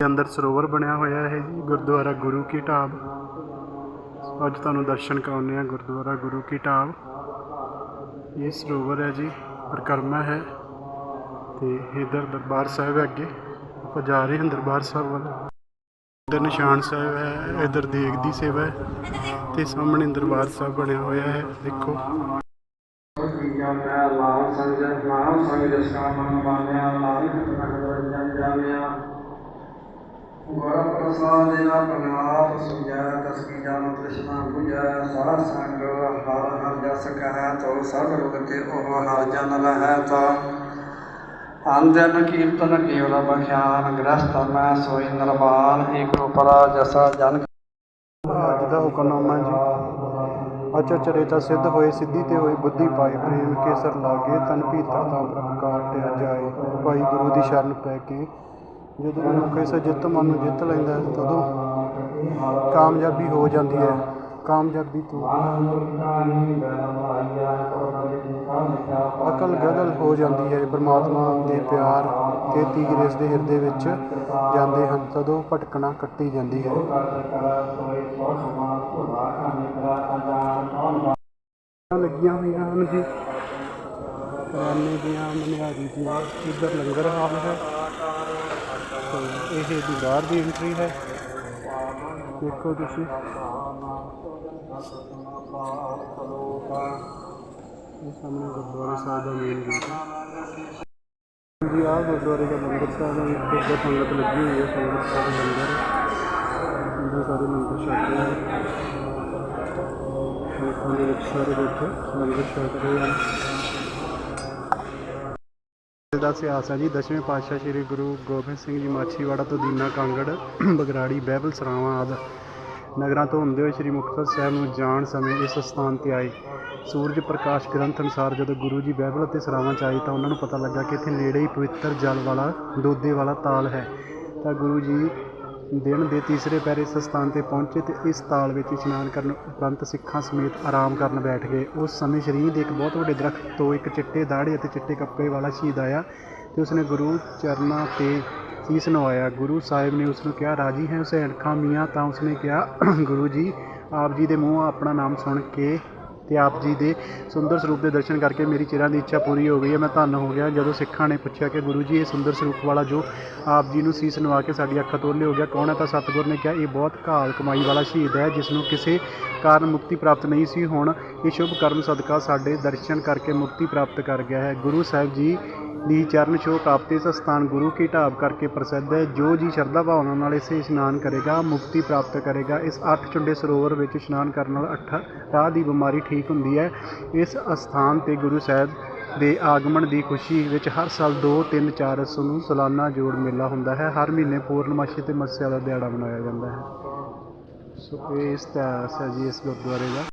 ਅੰਦਰ ਸਰੋਵਰ ਬਣਿਆ ਹੋਇਆ ਹੈ ਜੀ, ਗੁਰਦੁਆਰਾ ਗੁਰੂ ਕੀ ਢਾਬ। ਅੱਜ ਤੁਹਾਨੂੰ ਦਰਸ਼ਨ ਕਰਾਉਂਦੇ ਆ ਗੁਰਦੁਆਰਾ ਗੁਰੂ ਕੀ ਢਾਬ। ਇਹ ਸਰੋਵਰ ਹੈ ਜੀ, ਪਰਿਕਰਮਾ ਹੈ ਤੇ ਇਧਰ ਦਰਬਾਰ ਸਾਹਿਬ ਹੈ ਅੱਗੇ। ਆਪਾਂ ਜਾ ਰਹੇ ਹਾਂ ਦਰਬਾਰ ਸਾਹਿਬ ਵੱਲ। ਇਧਰ ਨਿਸ਼ਾਨ ਸਾਹਿਬ ਹੈ, ਇਧਰ ਦੇਗ ਦੀ ਸੇਵਾ ਹੈ ਤੇ ਸਾਹਮਣੇ ਦਰਬਾਰ ਸਾਹਿਬ ਬਣਿਆ ਹੋਇਆ ਹੈ, ਦੇਖੋ। ਲਾਲ ਸੰਗ ਨਾਮ ਸੰਗ ਜਸਕਾ ਮਾਨਿਆ ਨਾਨਕ ਤਨਕ ਜਾਮਿਆ ਗੁਰ ਪ੍ਰਸਾਦ ਨਾ ਪ੍ਰਣਾਮ ਸੁਜਾ ਤਸ ਜਾਨ ਤ੍ਰਿਸ਼ਨਾ 부ਜਾ ਸਾਧ ਸੰਗ, ਹਰ ਹਰ ਜਸ ਕਹੈ ਤੋ ਸਭ ਰੁਗ ਤੇ ਉਹ ਹਰ ਜਨ ਲਹੈ ਤਾ। ਅੰਜਨ ਕੀਰਤਨ ਕੇਵਲ ਬਖਿਆਨ ਗ੍ਰਸਤ ਮੈਂ ਸੋਈ ਨਿਰਵਾਨ ਏਕ ਉਪਰਾ ਜਸਾ ਜਨ ਅੱਜ ਦਾ ਹੁਕਮਨਾਮਾ ਜੀ। ਅਚਰ ਚਰੇਤਾ ਸਿੱਧ ਹੋਏ, ਸਿੱਧੀ ਤੇ ਹੋਏ ਬੁੱਧੀ ਪਾਈ ਪ੍ਰੇਮ ਕੇਸਰ ਲਾਗੇ, ਤਨ ਪੀਤਾ ਤਾਂ ਪ੍ਰਭ ਕਾਟਿਆ ਜਾਏ ਭਾਈ ਗੁਰੂ ਦੀ ਸ਼ਰਨ ਪੈ ਕੇ ਜਦੋਂ ਮਨੁੱਖ ਇਸ ਜਿੱਤ ਮਨ ਨੂੰ ਜਿੱਤ ਲੈਂਦਾ ਹੈ, ਤਦੋਂ ਕਾਮਯਾਬੀ ਹੋ ਜਾਂਦੀ ਹੈ। ਕਾਮਯਾਬੀ ਤੋਂ ਅਕਲ ਗਗਲ ਹੋ ਜਾਂਦੀ ਹੈ। ਪਰਮਾਤਮਾ ਦੇ ਪਿਆਰ ਤੇ ਤੀਰ ਇਸ ਦੇ ਹਿਰਦੇ ਵਿੱਚ ਜਾਂਦੇ ਹਨ, ਤਦੋਂ ਭਟਕਣਾ ਕੱਟੀ ਜਾਂਦੀ ਹੈ। ਲੱਗੀਆਂ ਹੋਈਆਂ ਹਨ ਜੀ। ਕਰਿਆਨੇ ਦੀਆਂ ਮਨਿਆਰੀ ਦੀਆਂ ਇੱਧਰ ਲੰਗਰ ਹਾਲ ਹੈ। ਤੇ ਇਹ ਦੀਵਾਰ ਦੀ ਐਂਟਰੀ ਹੈ। ਦੇਖੋ ਤੁਸੀਂ। ਇਹ ਸਾਹਮਣੇ ਗੁਰਦੁਆਰਾ ਸਾਹਿਬ ਦਾ ਮੇਨ ਗੇਟ ਹੈ। ਜੀ ਆਹ ਗੁਰਦੁਆਰੇ ਦਾ ਲੰਗਰ ਸਾਹਿਬ ਹੈ। ਇੱਕ ਅੱਗੇ ਸੰਗਤ ਲੱਗੀ ਹੋਈ ਹੈ। ਸੰਗਤ ਸਾਰੇ ਲੰਗਰ ਇਹਦੇ ਸਾਰੇ ਲੰਗਰ ਛਕ ਰਹੇ ਹਨ। ਸੰਗਤਾਂ ਦੇ ਵਿੱਚ ਸਾਰੇ ਬੈਠੇ। ਲੰਗਰ ਛਕ ਰਹੇ ਹਨ। ਦਾ ਇਤਿਹਾਸ ਹੈ ਜੀ। ਦਸਵੇਂ ਪਾਤਸ਼ਾਹ ਸ੍ਰੀ ਗੁਰੂ ਗੋਬਿੰਦ ਸਿੰਘ ਜੀ ਮਾਛੀਵਾੜਾ ਤੋਂ ਦੀਨਾ ਕਾਂਗੜ, ਬਗਰਾੜੀ, ਬਹਿਬਲ, ਸਰਾਵਾਂ ਆਦਿ ਨਗਰਾਂ ਤੋਂ ਹੁੰਦੇ ਹੋਏ ਸ੍ਰੀ ਮੁਕਤਸਰ ਸਾਹਿਬ ਨੂੰ ਜਾਣ ਸਮੇਂ ਇਸ ਸਥਾਨ ਤੇ ਆਏ। ਸੂਰਜ ਪ੍ਰਕਾਸ਼ ਗ੍ਰੰਥ ਅਨੁਸਾਰ ਜਦੋਂ ਗੁਰੂ ਜੀ ਬਹਿਬਲ ਅਤੇ ਸਰਾਵਾਂ 'ਚ ਆਏ ਤਾਂ ਉਹਨਾਂ ਨੂੰ ਪਤਾ ਲੱਗਾ ਕਿ ਇੱਥੇ ਨੇੜੇ ਹੀ ਪਵਿੱਤਰ ਜਲ ਵਾਲਾ ਦੋਦੇ ਵਾਲਾ ਤਾਲ ਹੈ। ਤਾਂ ਗੁਰੂ ਜੀ ਦਿਨ ਦੇ ਤੀਸਰੇ ਪਹਿਰੇ ਇਸ ਸਥਾਨ ਤੇ ਪਹੁੰਚੇ ਤੇ ਇਸ ਤਾਲ ਵਿੱਚ ਇਸ਼ਨਾਨ ਕਰਨ ਉਪਰੰਤ ਸਿੱਖਾਂ ਸਮੇਤ ਆਰਾਮ ਕਰਨ ਬੈਠ ਗਏ। ਉਸ ਸਮੇਂ ਸ਼ਰੀਰ ਦੇ ਇੱਕ ਬਹੁਤ ਵੱਡੇ ਦਰਖਤ ਤੋਂ ਇੱਕ ਚਿੱਟੇ ਦਾੜੇ ਅਤੇ ਚਿੱਟੇ ਕੱਪੜੇ ਵਾਲਾ ਸ਼ਹੀਦ ਆਇਆ ਤੇ ਉਸਨੇ ਗੁਰੂ ਚਰਨਾਂ ਤੇ ਸੀਸ ਨਵਾਇਆ। ਗੁਰੂ ਸਾਹਿਬ ਨੇ ਉਸ ਨੂੰ ਕਿਹਾ, ਰਾਜੀ ਹੈ ਹੁਸੈਨ ਖਾਂ ਮੀਆਂ ਤਾਂ ਉਸਨੇ ਕਿਹਾ, ਗੁਰੂ ਜੀ, ਆਪ ਜੀ ਦੇ ਮੂੰਹੋਂ ਆਪਣਾ ਨਾਮ ਸੁਣ ਕੇ ਅਤੇ ਆਪ ਜੀ ਦੇ ਸੁੰਦਰ ਸਰੂਪ ਦੇ ਦਰਸ਼ਨ ਕਰਕੇ ਮੇਰੀ ਚਿਰਾਂ ਦੀ ਇੱਛਾ ਪੂਰੀ ਹੋ ਗਈ ਹੈ। ਮੈਂ ਧੰਨ ਹੋ ਗਿਆ ਜਦੋਂ ਸਿੱਖਾਂ ਨੇ ਪੁੱਛਿਆ ਕਿ ਗੁਰੂ ਜੀ, ਇਹ ਸੁੰਦਰ ਸਰੂਪ ਵਾਲਾ ਜੋ ਆਪ ਜੀ ਨੂੰ ਸੀਸ ਨਵਾ ਕੇ ਸਾਡੀ ਅੱਖਾਂ ਤੋਲੇ ਹੋ ਗਿਆ, ਕੌਣ ਹੈ? ਤਾਂ ਸਤਿਗੁਰ ਨੇ ਕਿਹਾ, ਇਹ ਬਹੁਤ ਘਾਲ ਕਮਾਈ ਵਾਲਾ ਸ਼ਹੀਦ ਹੈ, ਜਿਸ ਨੂੰ ਕਿਸੇ ਕਾਰਨ ਮੁਕਤੀ ਪ੍ਰਾਪਤ ਨਹੀਂ ਸੀ। ਹੁਣ ਇਹ ਸ਼ੁਭ ਕਰਮ ਸਦਕਾ ਸਾਡੇ ਦਰਸ਼ਨ ਕਰਕੇ ਮੁਕਤੀ ਪ੍ਰਾਪਤ ਕਰ ਗਿਆ ਹੈ। ਗੁਰੂ ਸਾਹਿਬ ਜੀ ਦੀ ਚਰਨ ਛੋਹ ਪ੍ਰਾਪਤ ਇਸ ਸਥਾਨ ਗੁਰੂ ਕੀ ਢਾਬ ਕਰਕੇ ਪ੍ਰਸਿੱਧ ਹੈ। ਜੋ ਜੀ ਸ਼ਰਧਾ ਭਾਵਨਾ ਨਾਲ ਇਸੇ ਇਸ਼ਨਾਨ ਕਰੇਗਾ, ਮੁਕਤੀ ਪ੍ਰਾਪਤ ਕਰੇਗਾ, ਇਸ ਅੱਠ ਚੁੰਡੇ ਸਰੋਵਰ ਵਿੱਚ ਇਸ਼ਨਾਨ ਕਰਨ ਨਾਲ ਅੱਠ ਰਾਹ ਦੀ ਬਿਮਾਰੀ ਠੀਕ ਹੁੰਦੀ ਹੈ। ਇਸ ਅਸਥਾਨ ਤੇ ਗੁਰੂ ਸਾਹਿਬ ਦੇ ਆਗਮਨ ਦੀ ਖੁਸ਼ੀ ਵਿੱਚ ਹਰ ਸਾਲ 2 3 4 ਇਸ ਨੂੰ ਸਾਲਾਨਾ ਜੋੜ ਮੇਲਾ ਹੁੰਦਾ ਹੈ। ਹਰ ਮਹੀਨੇ ਪੂਰਨਮਾਸ਼ੀ ਤੇ ਮੱਸਿਆ ਦਾ ਦਿਹਾੜਾ ਮਨਾਇਆ ਜਾਂਦਾ ਹੈ। ਸੋ ਇਹ ਇਸ ਇਤਿਹਾਸ ਹੈ ਜੀ ਇਸ ਗੁਰਦੁਆਰੇ ਦਾ।